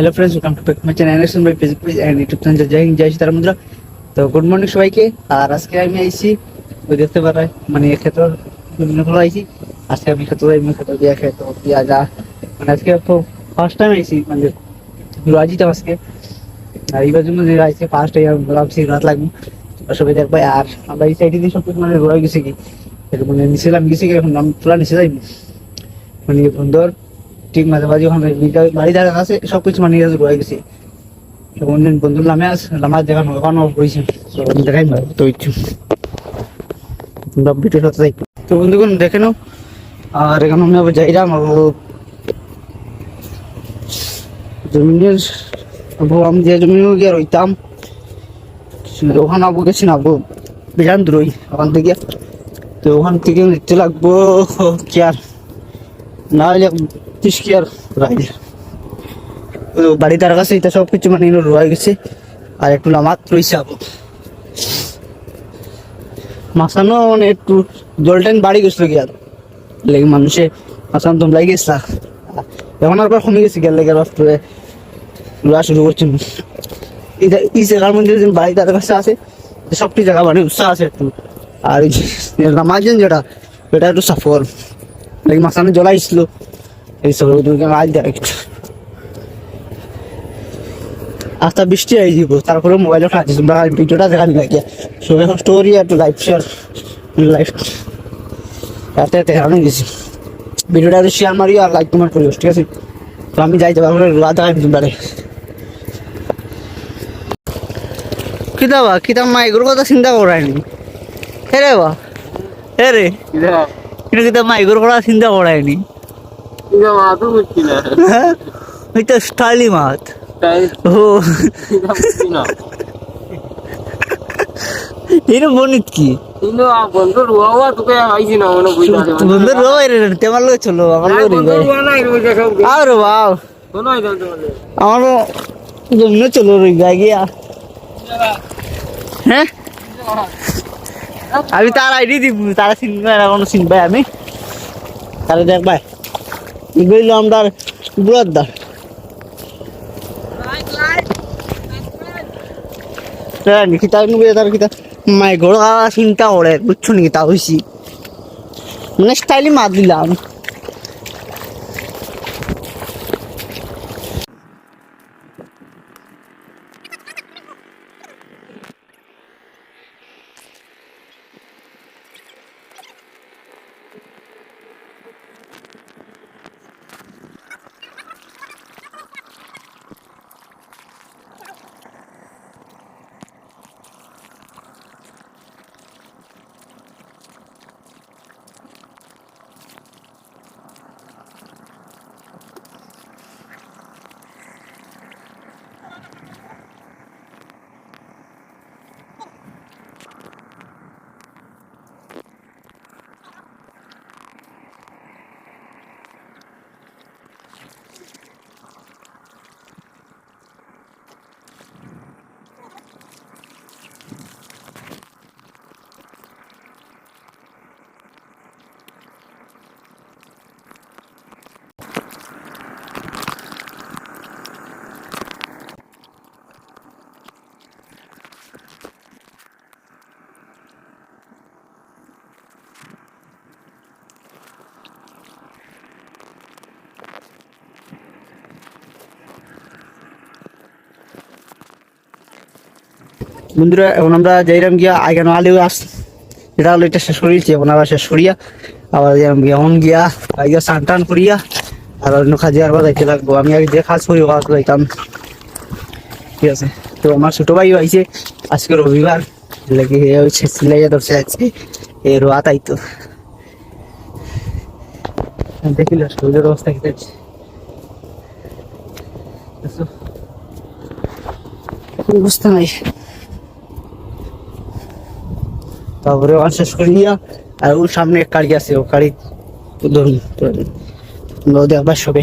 Hello friends welcome to my channel Anderson by Facebook page and YouTube channel Jai Hind Jai Sitaram বন্ধুরা তো good morning সবাইকে। আর আজকে আমি আইছি, ওই দেখতে পারাই মানে ক্ষেত্র, বিভিন্ন ফলো আইছি। আজকে আমি ক্ষেত্র এমনি ক্ষেত্র দিয়া ক্ষেত্র দিয়া যা মানে আজকে ফার্স্ট টাইম আইছি মানে রাজিতে আজকে। আর এইবার জন্য যে আইছে ফার্স্ট টাইম ভাবছি, রাত লাগবে। সবাই দেখবে। আর আমরা এই সাইডে দিয়ে সব কিছু মানে রয়ে গেছে কি? মানে নিচেলাম গেছে কি, এখন আমি তোলা নিচে যাইনি। মানে সুন্দর ঠিক মাঝে মাঝে ওখানে বাড়ি দাঁড়ানো আছে সব কিছু মানে রয়ে গেছে। তো কোনদিন বন্ধুর নামে আস নামাজ দেখানো তো আমি দেখাই তো ইচ্ছু। তো বন্ধুগণ দেখে নাও। আর এখানে আমি আবার যাইলাম আবো জমিনের আমি যে জমিনে গিয়ে রইতাম ওখানে আবু গেছি না আবু বিরান দূরই ওখান থেকে। তো ওখান থেকে নিতে লাগবো কি আর। না হলে তিরিশ কি আর বাড়ি তার কাছে এটা সব কিছু মানে রয়ে গেছে। আর একটু নামাত রয়েছে মাসানো মানে একটু জলটাইন বাড়ি গেছিল আর লেগে মানুষে মাসান তোমলাই গেছিলা এখন আর কমে গেছে গেল রাস্তায় রোয়া শুরু করছে এটা এই জায়গার মধ্যে যে বাড়ি তার কাছে আছে সবটি জায়গা মানে উৎসাহ আছে একটু। আর নামাজেন যেটা এটা একটু সাফর লেগে মাসানো জ্বলাইছিল আস্তা বৃষ্টি আই যাব তারপরে মোবাইলে খাচ্ছি তোমরা ভিডিওটা দেখা নিলে গিয়া। সবাই স্টোরি একটু লাইভ শেয়ার লাইভ রাতে দেখানো গেছি। ভিডিওটা শেয়ার মারি আর লাইক কমেন্ট করিও ঠিক আছে? তো আমি যাই যাব আমরা রাত দেখাই তোমরা কিতা বা কিতা মা এগুলোর কথা চিন্তা করায়নি হে রে বা হে রে। কিন্তু কিতা মা এগুলোর কথা চিন্তা করায়নি হ্যাঁ? তো স্টাইলি মাত ও। এর বনিত কি? বন্ধু রো রে তোমার লোক চলো আমার লোক রে আও বাও আমার জন্য চলো রে গা গিয়া। হ্যাঁ? আমি তার আইডি দিব তারা চিনবে না কোনো চিনবে আমি। তাহলে দেখ ভাই এগুলো আমরা বুড়ার দা কিতা নুবে তার কিতা মাই ঘর চিন্তা করে, বুঝছ নাকি তা হয়েছি মানে স্টাইলি মার দিলাম বন্ধুরা, এখন আমরা যাইরাম গিয়া আইগান আলিও আস এটা হলো এটা শেষ করিয়েছি এখন আবার শেষ করিয়া, আবার যাইরাম গিয়া, এখন গিয়া আইগা স্নান টান করিয়া আর অন্য কাজে আর যাইতে লাগবো। আমি আগে যে কাজ করি কাজ যাইতাম ঠিক আছে? তো আমার ছোট ভাইও আইছে, আজকে রবিবার লাগে হচ্ছে সিলাইয়া ধরছে আজকে, এ রোয়া তাই তো। দেখিল শরীরের অবস্থা কি আছে অবস্থা নাই। তারপরে ওয়ান শেষ করে দিয়া আর ওর সামনে এক গাড়ি আছে, ও গাড়ি ধরুন নদী আবার সবে